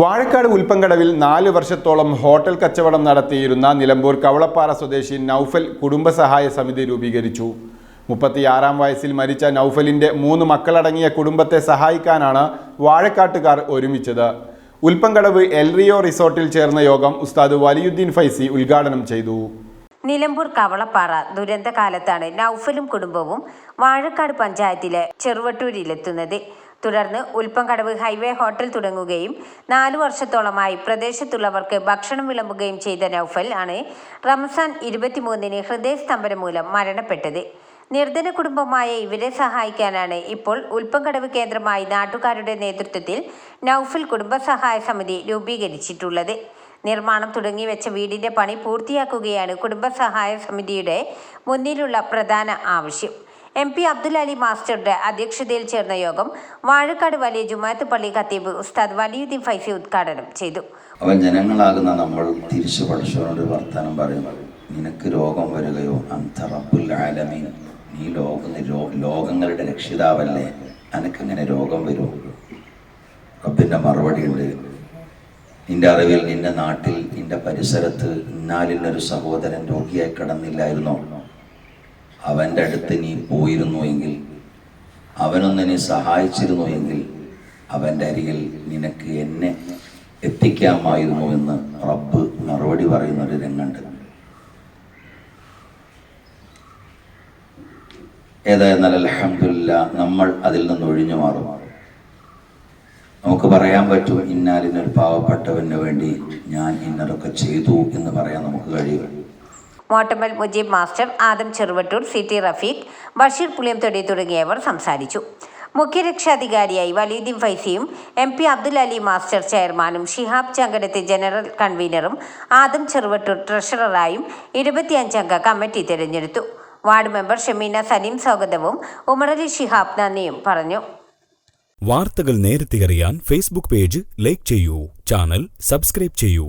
വാഴക്കാട് ഉൽപ്പങ്കടവിൽ നാല് വർഷത്തോളം ഹോട്ടൽ കച്ചവടം നടത്തിയിരുന്ന നിലമ്പൂർ കവളപ്പാറ സ്വദേശി നൌഫൽ കുടുംബസഹായ സമിതി രൂപീകരിച്ചു. മുപ്പത്തിയാറാം വയസ്സിൽ മരിച്ച നൌഫലിന്റെ മൂന്ന് മക്കളടങ്ങിയ കുടുംബത്തെ സഹായിക്കാനാണ് വാഴക്കാട്ടുകാർ ഒരുമിച്ചത്. ഉൽപ്പങ്കടവ് എൽറിയോ റിസോർട്ടിൽ ചേർന്ന യോഗം ഉസ്താദ് വലിയുദ്ദീൻ ഫൈസി ഉദ്ഘാടനം ചെയ്തു. നിലമ്പൂർ കവളപ്പാറ ദുരന്തകാലത്താണ് നൌഫലും കുടുംബവും വാഴക്കാട് പഞ്ചായത്തിലെ ചെറുവട്ടൂരിലെത്തുന്നത്. തുടർന്ന് ഉൽപ്പങ്കടവ് ഹൈവേ ഹോട്ടൽ തുടങ്ങുകയും നാലു വർഷത്തോളമായി പ്രദേശത്തുള്ളവർക്ക് ഭക്ഷണം വിളമ്പുകയും ചെയ്ത നൌഫൽ ആണ് റംസാൻ ഇരുപത്തിമൂന്നിന് ഹൃദയസ്തംഭനം മൂലം മരണപ്പെട്ടത്. നിർധന കുടുംബമായ ഇവരെ സഹായിക്കാനാണ് ഇപ്പോൾ ഉൽപ്പങ്കടവ് കേന്ദ്രമായി നാട്ടുകാരുടെ നേതൃത്വത്തിൽ നൌഫൽ കുടുംബസഹായ സമിതി രൂപീകരിച്ചിട്ടുള്ളത്. നിർമ്മാണം തുടങ്ങി വെച്ച വീടിന്റെ പണി പൂർത്തിയാക്കുകയാണ് കുടുംബസഹായ സമിതിയുടെ മുന്നിലുള്ള പ്രധാന ആവശ്യം. എം പി അബ്ദുൽ അലി മാസ്റ്ററുടെ അധ്യക്ഷതയിൽ ചേർന്ന യോഗം വാഴക്കാട് വലിയ ജുമാത്ത് പള്ളി ഖത്തീബ് ഉസ്താദ് വലിയുദ്ദീൻ ഫൈസി ഉദ്ഘാടനം ചെയ്തു. അവൻ ജനങ്ങളാകുന്ന നമ്മൾ തിരിച്ചു പഠിച്ചവനോട് ഒരു വർത്തമാനം പറയുന്നത് നിനക്ക് രോഗം വരികയോ? ആലമീൻ. നീ ലോക ലോകങ്ങളുടെ രക്ഷിതാവല്ലേ? അനക്കങ്ങനെ രോഗം വരും? റബ്ബിന്റെ മറുപടി ഉണ്ട് നിന്റെ അറിവിൽ നിന്റെ നാട്ടിൽ നിന്റെ പരിസരത്ത് ഇന്നാലിനൊരു സഹോദരൻ രോഗിയായി കിടന്നില്ലായിരുന്നോ? അവന്റെ അടുത്ത് നീ പോയിരുന്നു എങ്കിൽ അവനൊന്ന് നീ സഹായിച്ചിരുന്നു എങ്കിൽ അവന്റെ അരികിൽ നിനക്ക് എന്നെ എത്തിക്കാമായിരുന്നു എന്ന് റബ്ബ് മറുപടി പറയുന്നൊരു രംഗുണ്ട് ഏതായിരുന്നാൽ അലഹമില്ല നമ്മൾ അതിൽ നിന്ന് ഒഴിഞ്ഞു മാറും. നമുക്ക് പറയാൻ പറ്റും ഇന്നാലിനൊരു പാവപ്പെട്ടവന് വേണ്ടി ഞാൻ ഇന്നതൊക്കെ ചെയ്തു എന്ന് പറയാൻ നമുക്ക് കഴിയും. Mottammal Mujeeb master Adam Cheruvattoor C T Rafeeq Basheer Puliyamthodi തുടങ്ങിയവർ സംസാരിച്ചു. മുഖ്യരക്ഷാധികാരിയായി Valiyuddeen ഫൈസിയും M P Abdul Ali master ചെയർമാനും ഷിഹാബ് ചങ്കടത്തെ ജനറൽ കൺവീനറും ആദം ചെറുവട്ടൂർ ട്രഷററായും ഇരുപത്തിയഞ്ചംഗ കമ്മിറ്റി തിരഞ്ഞെടുത്തു. വാർഡ് മെമ്പർ ഷമീന സലീം സ്വാഗതവും ഉമറലി ഷിഹാബ് നന്ദിയും പറഞ്ഞു. വാർത്തകൾ നേരത്തെ അറിയാൻ ഫേസ്ബുക്ക് പേജ് ലൈക്ക് ചെയ്യൂ ചാനൽ സബ്സ്ക്രൈബ് ചെയ്യൂ.